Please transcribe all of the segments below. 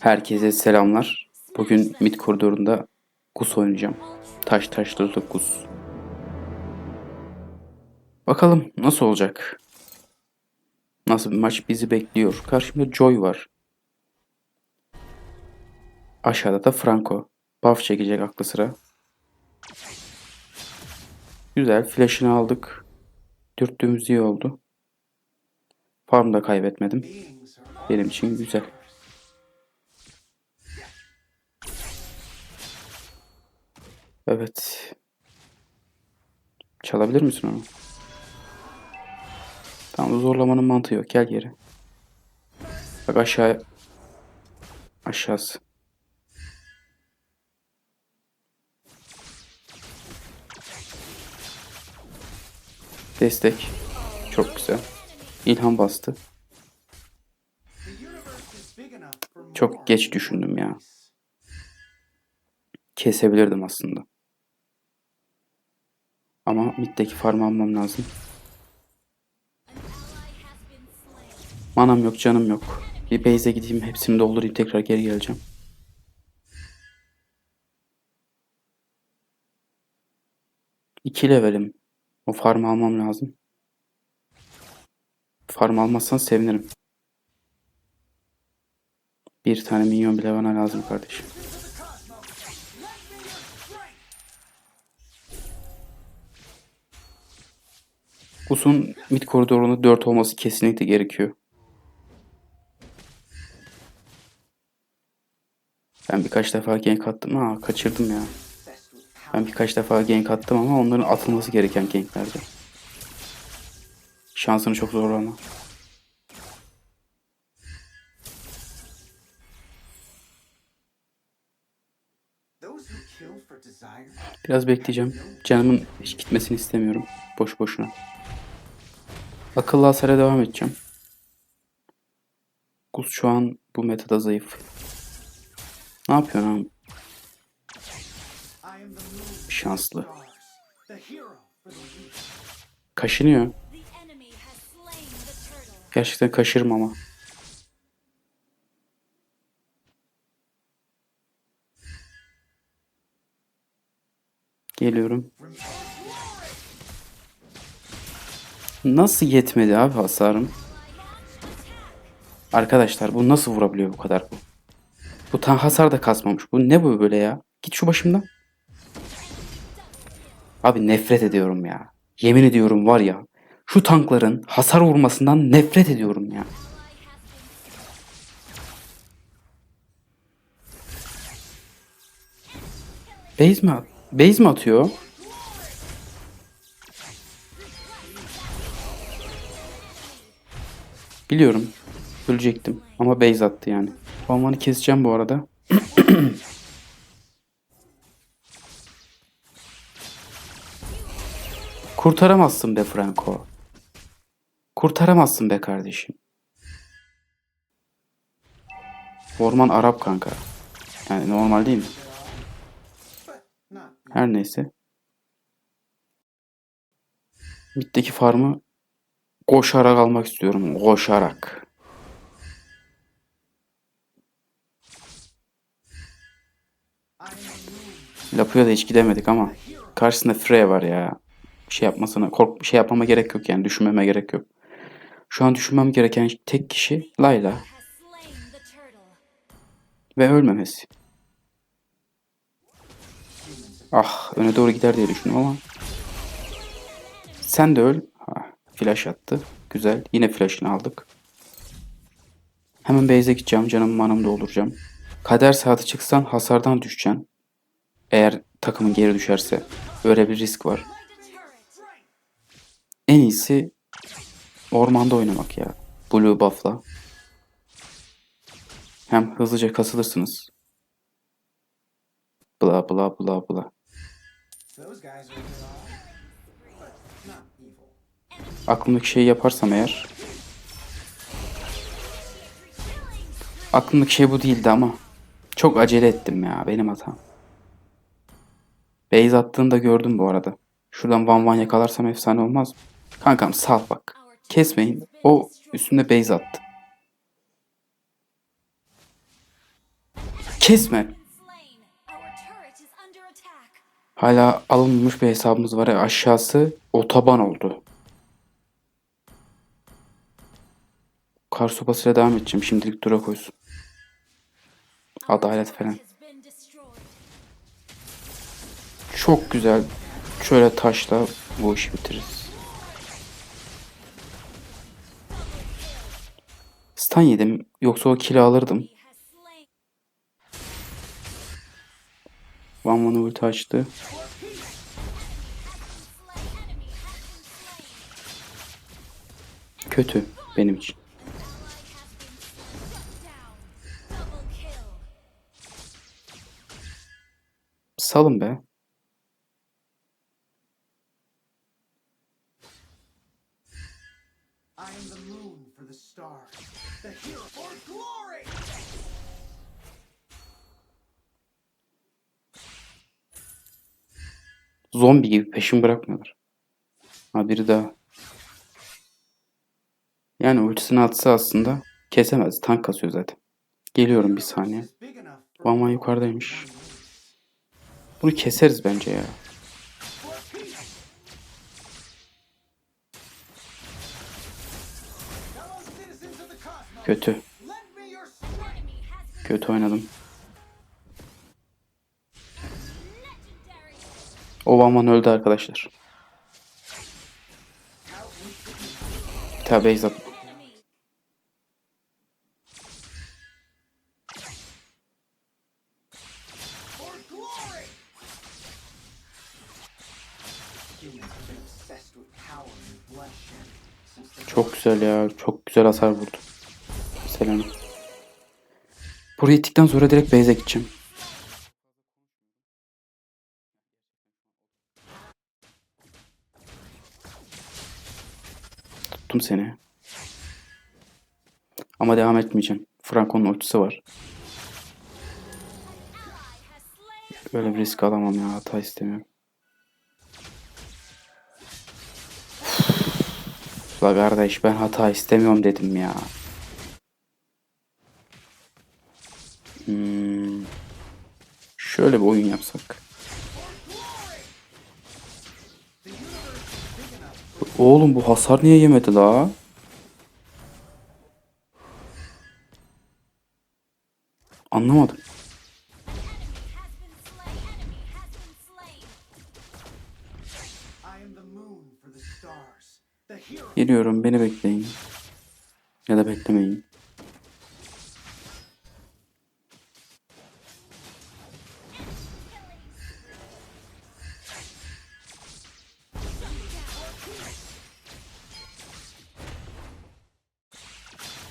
Herkese selamlar. Bugün mid koridorunda Gus oynayacağım. Taş taşlı Gus. Bakalım nasıl olacak? Nasıl bir maç bizi bekliyor? Karşımda Joy var. Aşağıda da Franco. Buff çekecek aklı sıra. Güzel. Flash'ını aldık. Dürttüğümüz iyi oldu. Farm da kaybetmedim. Benim için güzel. Evet. Çalabilir misin onu? Tamam zorlamanın mantığı yok. Gel geri. Bak aşağı. Aşağısı. Destek. Çok güzel. İlham bastı. Çok geç düşündüm ya. Kesebilirdim aslında. Ama middeki farmı almam lazım. Manam yok, canım yok. Bir base'e gideyim, hepsini doldurayım, tekrar geri geleceğim. İki levelim. O farmı almam lazım. Farm almazsan sevinirim. Bir tane minyon bile bana lazım kardeşim. Gus'un mid koridorunda 4 olması kesinlikle gerekiyor. Ben birkaç defa gank attım. Ha kaçırdım ya. Ben birkaç defa gank attım ama onların atılması gereken ganklerdi. Şansını çok zorlama. Biraz bekleyeceğim. Canımın hiç gitmesini istemiyorum. Boş boşuna. Akıllı hasara devam edeceğim. Gus şu an bu metada zayıf. Ne yapıyorsun abi? Şanslı. Kaşınıyor. Gerçekten kaşırım ama. Geliyorum. Nasıl yetmedi abi hasarım? Arkadaşlar bu nasıl vurabiliyor bu kadar bu? Bu tan hasar da kasmamış. Bu ne bu böyle ya? Git şu başımdan. Abi nefret ediyorum ya. Yemin ediyorum var ya. Şu tankların hasar vurmasından nefret ediyorum ya. Base mi, at- base mi atıyor? Biliyorum. Ölecektim. Ama base attı yani. Ormanı keseceğim bu arada. Kurtaramazsın be Franco. Kurtaramazsın be kardeşim. Orman Arap kanka. Yani normal değil mi? Her neyse. Mid'deki farmı koşarak almak istiyorum. Koşarak. Lapu'ya da hiç gidemedik ama karşısında Freya var ya. Şey yapmasına kork şey yapmama gerek yok yani düşünmeme gerek yok. Şu an düşünmem gereken tek kişi Layla ve ölmemesi. Ah öne doğru gider diye düşündüm ama sen de öl. Flash attı. Güzel. Yine flash'ını aldık. Hemen base'e gideceğim. Canım manım dolduracağım. Kader saati çıksan hasardan düşeceksin. Eğer takımın geri düşerse. Öyle bir risk var. En iyisi ormanda oynamak ya. Blue buff'la. Hem hızlıca kasılırsınız. Bla bla bla bla. Aklımdaki şeyi yaparsam eğer. Aklımdaki şey bu değildi ama. Çok acele ettim ya. Benim hatam. Base attığını da gördüm bu arada. Şuradan van van yakalarsam efsane olmaz mı? Kankam sal bak. Kesmeyin. O üstünde base attı. Kesme. Hala alınmamış bir hesabımız var. Aşağısı otoban oldu. Kar sopasıyla devam edeceğim. Şimdilik dura koysun. Adalet falan. Çok güzel. Şöyle taşla bu işi bitiririz. Stun yedim. Yoksa o kili alırdım. Van Van ulti açtı. Kötü benim için. For glory. Zombi gibi peşin bırakmıyorlar. Ha biri daha. Yani ultisini atsa aslında kesemez. Tank kasıyor zaten. Geliyorum bir saniye. Van yukarıdaymış. Bunu keseriz bence ya. Kötü. Kötü oynadım. legendary. O Van Van öldü arkadaşlar. Bir tane Çok güzel ya. Çok güzel hasar vurdu. Selam. Burayı ittikten sonra direkt base'e gideceğim. Tuttum seni. Ama devam etmeyeceğim. Franco'nun ultisi var. Böyle bir risk alamam ya. Hata istemiyorum. La kardeş ben hata istemiyorum dedim ya. Hmm. Şöyle bir oyun yapsak. Oğlum bu hasar niye yemedi la? Anlamadım. Geliyorum beni bekleyin. Ya da beklemeyin.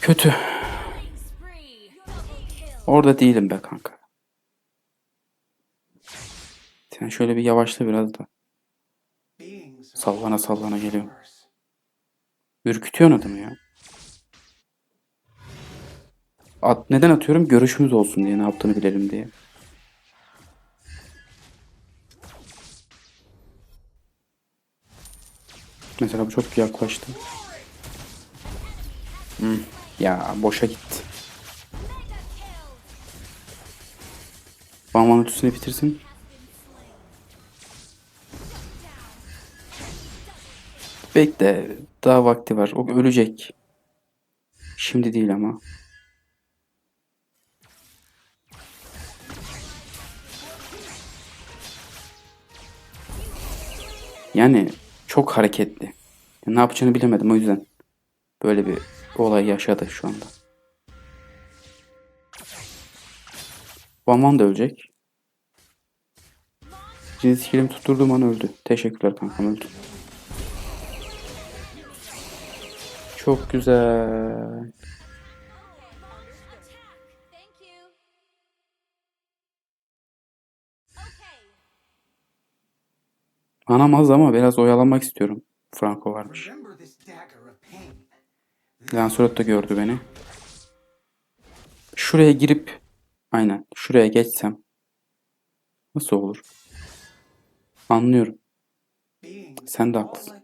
Kötü. Orada değilim be kanka. Sen şöyle bir yavaşla biraz da. Sallana sallana geliyorum. Ürkütüyorsun adamı ya. At, neden atıyorum? Görüşümüz olsun diye, ne yaptığını bilelim diye. Mesela bu çok yaklaştı. Hmm, ya boşa gitti. Mega kill. Van Van ultisini bitirsin. Bekle. Daha vakti var. O ölecek. Şimdi değil ama. Yani çok hareketli. Ne yapacağını bilemedim o yüzden. Böyle bir olay yaşadı şu anda. Van da ölecek. Cins skillimi tutturduğum an öldü. Teşekkürler kankam öldü. Çok güzel. Anam az ama biraz oyalanmak istiyorum. Franco varmış. Lancelot da gördü beni. Şuraya girip aynen şuraya geçsem nasıl olur? Anlıyorum. Sen de haklısın.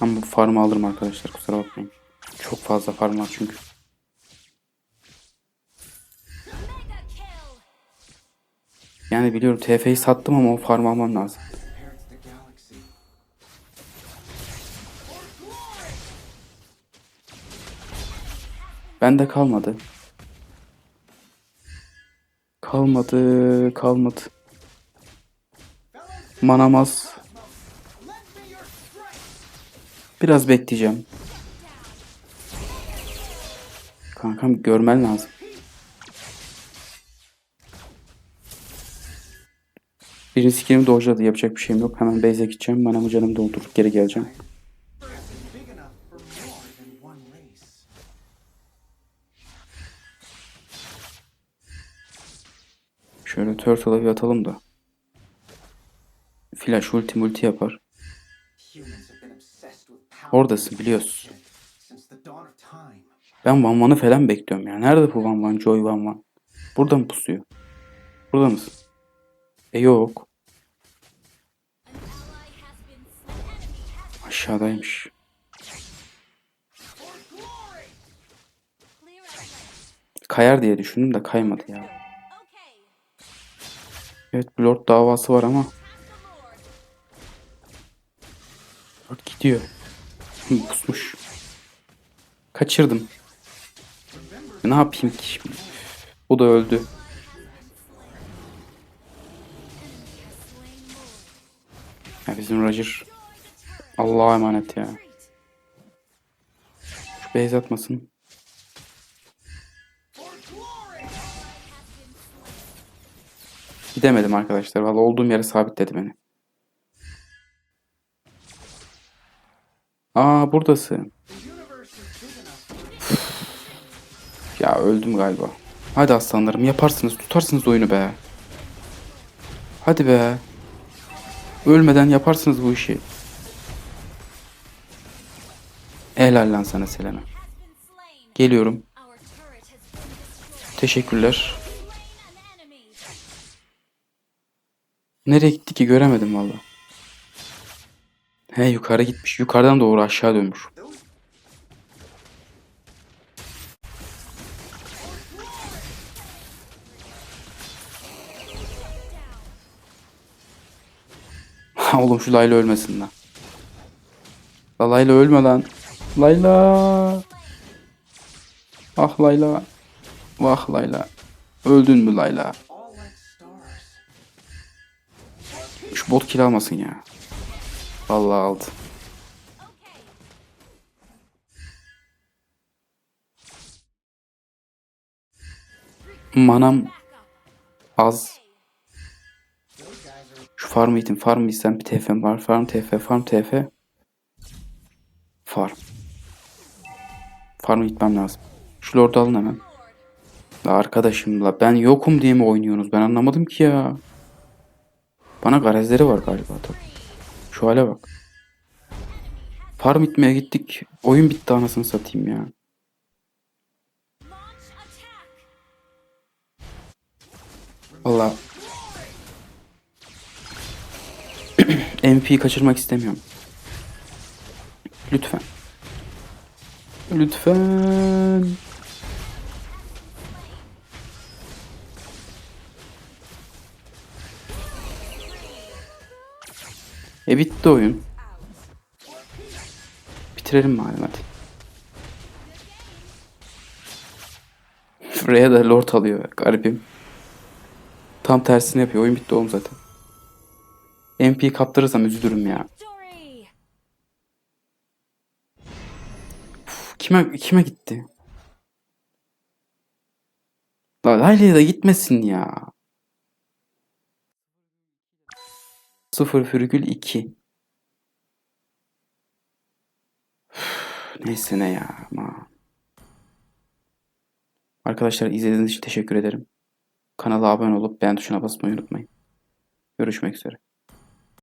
Ama bu farmı alırım arkadaşlar kusura bakmayın. Çok fazla farm var çünkü. Yani biliyorum TF'yi sattım ama o farm almam lazım. Bende kalmadı. Kalmadı, kalmadı. Manamaz. Biraz bekleyeceğim. Kankam görmen lazım. Birinci skillimi dojladı. Yapacak bir şeyim yok. Hemen base'e gideceğim. Manamı canımı doldurup geri geleceğim. Şöyle turtle'a bir atalım da. Flash ulti multi yapar. Oradasın biliyorsun. Ben Van Van'ı falan bekliyorum ya. Nerede bu Van Van? Joy Van Van. Burada mı pusuyor? Burada mısın? E yok. Aşağıdaymış. Kayar diye düşündüm de kaymadı ya. Evet Lord davası var ama. Lord gidiyor. Hı, Pusmuş. Kaçırdım. Ne yapayım ki şimdi? Bu da öldü. Ya bizim Roger Allah'a emanet ya. Şu base atmasın. Gidemedim arkadaşlar. Vallahi olduğum yere sabitledi beni. Aa buradasın. Ya öldüm galiba. Hadi aslanlarım yaparsınız tutarsınız oyunu be. Hadi be. Ölmeden yaparsınız bu işi. Helal lan sana Selena. Geliyorum. Teşekkürler. Nereye gitti ki göremedim valla. He yukarı gitmiş. Yukarıdan doğru aşağı dönmüş. Oğlum şu Layla ölmesin lan. La Layla ölme lan. Layla. Ah Layla. Vah Layla. Öldün mü Layla? Şu bot kill almasın ya. Vallahi aldı. Manam az. Şu farm itin farm isten bir TF'm var. Farm TF, farm TF. Farm. Farm gitmem lazım. Şu lord'u alın hemen. La arkadaşım la ben yokum diye mi oynuyorsunuz? Ben anlamadım ki ya. Bana garezleri var galiba tabii. Şu hale bak. Farm itmeye gittik. Oyun bitti anasını satayım ya. Valla. MP'yi kaçırmak istemiyorum. Lütfen. Lütfen. E bitti oyun. Bitirelim madem hadi. Freya da lord alıyor. Garibim. Tam tersini yapıyor. Oyun bitti oğlum zaten. MP'yi kaptırırsam üzülürüm ya. Uf, Kime kime gitti? La Layla'ya da gitmesin ya. 0,2 Üf, Neyse ne ya ama. Arkadaşlar izlediğiniz için teşekkür ederim. Kanala abone olup beğen tuşuna basmayı unutmayın. Görüşmek üzere.